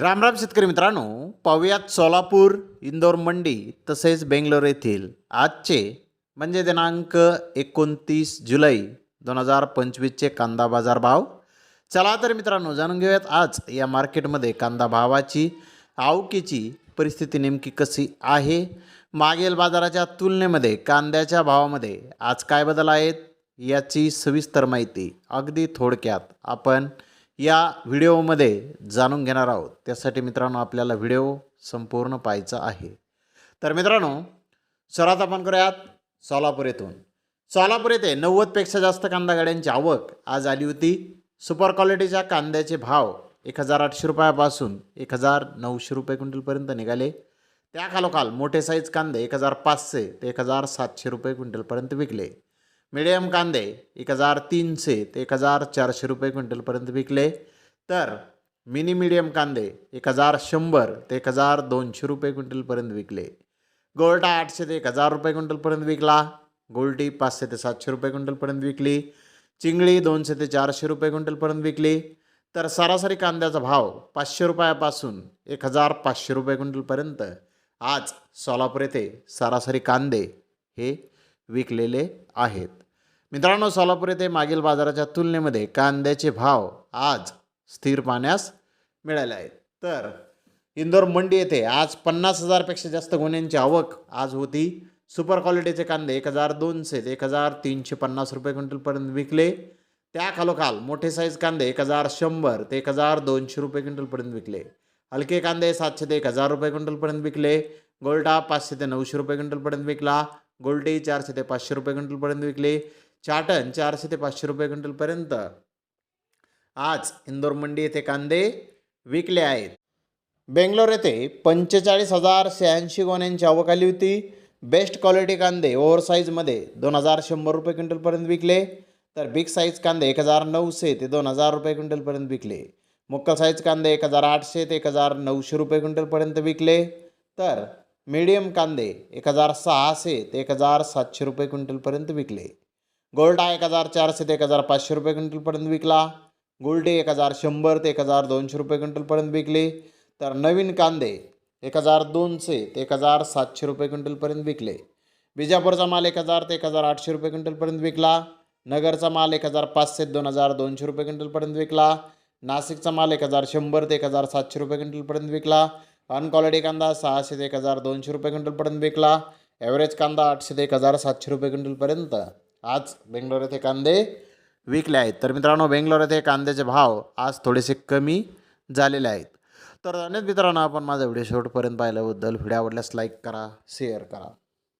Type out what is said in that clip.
रामराम शेतकरी मित्रांनो पाहुयात सोलापूर इंदोर मंडी तसेच बेंगलोर येथील आजचे म्हणजे दिनांक एकोणतीस जुलै दोन हजार पंचवीसचे कांदा बाजार भाव. चला तर मित्रांनो जाणून घेऊयात आज या मार्केटमध्ये कांदा भावाची आवकीची परिस्थिती नेमकी कशी आहे? मागील बाजाराच्या तुलनेमध्ये कांद्याच्या भावामध्ये आज काय बदल आहेत? याची सविस्तर माहिती अगदी थोडक्यात आपण या व्हिडिओमध्ये जाणून घेणार आहोत. त्यासाठी मित्रांनो आपल्याला व्हिडिओ संपूर्ण पाहायचा आहे. तर मित्रांनो सर्वात आपण करूयात सोलापूर येथून. सोलापूर येथे नव्वदपेक्षा जास्त कांदा गाड्यांची आवक आज आली होती. सुपर क्वालिटीच्या कांद्याचे भाव एक हजार आठशे रुपयापासून एक हजार नऊशे रुपये क्विंटलपर्यंत निघाले. त्या खालोखाल मोठे साईज कांदे एक हजार पाचशे ते एक हजार सातशे रुपये क्विंटलपर्यंत विकले. मिडियम कांदे एक हजार तीनशे ते एक हजार चारशे रुपये क्विंटलपर्यंत विकले. तर मिनी मिडियम कांदे एक हजार शंभर ते एक हजार दोनशे रुपये क्विंटलपर्यंत विकले. गोल्टा आठशे ते एक हजार रुपये क्विंटलपर्यंत विकला. गोल्टी पाचशे ते सातशे रुपये क्विंटलपर्यंत विकली. चिंगळी दोनशे ते चारशे रुपये क्विंटलपर्यंत विकली. तर सरासरी कांद्याचा भाव पाचशे रुपयापासून एक हजार पाचशे रुपये क्विंटलपर्यंत. आज सोलापूर येथे सरासरी कांदे हे विकलेले आहेत. मित्रांनो सोलापूर येथे मागील बाजाराच्या तुलनेमध्ये कांद्याचे भाव आज स्थिर पाहण्यास मिळाले आहेत. तर इंदोर मंडी येथे आज पन्नास हजारपेक्षा जास्त गुन्ह्यांची आवक आज होती. सुपर क्वालिटीचे कांदे एक हजार दोनशे ते एक हजार तीनशे पन्नास रुपये क्विंटलपर्यंत विकले. त्या खालोखाल मोठे साईज कांदे एक हजार शंभर ते एक हजार दोनशे रुपये क्विंटलपर्यंत विकले. हलके कांदे सातशे ते एक हजार रुपये क्विंटलपर्यंत विकले. गोल्डा पाचशे ते नऊशे रुपये क्विंटलपर्यंत विकला. गोल्डी चारशे ते पाचशे रुपये क्विंटलपर्यंत विकले. चाटण चारशे ते पाचशे रुपये क्विंटलपर्यंत आज इंदोर मंडी येथे कांदे विकले आहेत. बेंगलोर येथे पंचेचाळीस हजार शहाऐंशी गोण्यांची आवक आली होती. बेस्ट क्वालिटी कांदे ओव्हर साईजमध्ये दोन हजार शंभर रुपये क्विंटलपर्यंत विकले. तर बिग साईज कांदे एक हजार नऊशे ते दोन हजार रुपये क्विंटलपर्यंत विकले. मुक्कल साईज कांदे एक हजार आठशे ते एक हजार नऊशे रुपये क्विंटलपर्यंत विकले. तर मीडियम कांदे एक हजार सहाशे ते एक हजार सातशे रुपये क्विंटलपर्यंत विकले. गोल्डा एक हजार चारशे ते एक हजार पाचशे रुपये क्विंटलपर्यंत विकला. गोल्डे एक हजार शंभर ते एक हजार दोनशे रुपये क्विंटलपर्यंत विकले. तर नवीन कांदे एक हजार दोनशे ते एक हजार सातशे रुपये क्विंटलपर्यंत विकले. बिजापूरचा माल एक हजार ते एक हजार आठशे रुपये क्विंटलपर्यंत विकला. नगरचा माल एक हजार पाचशे दोन हजार दोनशे रुपये क्विंटलपर्यंत विकला. नाशिकचा माल एक हजार शंभर ते एक हजार सातशे रुपये क्विंटलपर्यंत विकला. अनक्वालिटी कांदा सहाशे ते एक हजार दोनशे रुपये क्विंटलपर्यंत विकला. ॲव्हरेज कांदा आठशे ते एक हजार सातशे रुपये क्विंटलपर्यंत. आज बेंगलोर येथे कांदे विकले आहेत. तर मित्रांनो बेंगलोर येथे कांद्याचे भाव आज थोडेसे कमी झालेले आहेत. तर अनेक मित्रांनो आपण माझा व्हिडिओ शेवटपर्यंत पाहिल्याबद्दल. व्हिडिओ आवडल्यास लाईक करा शेअर करा.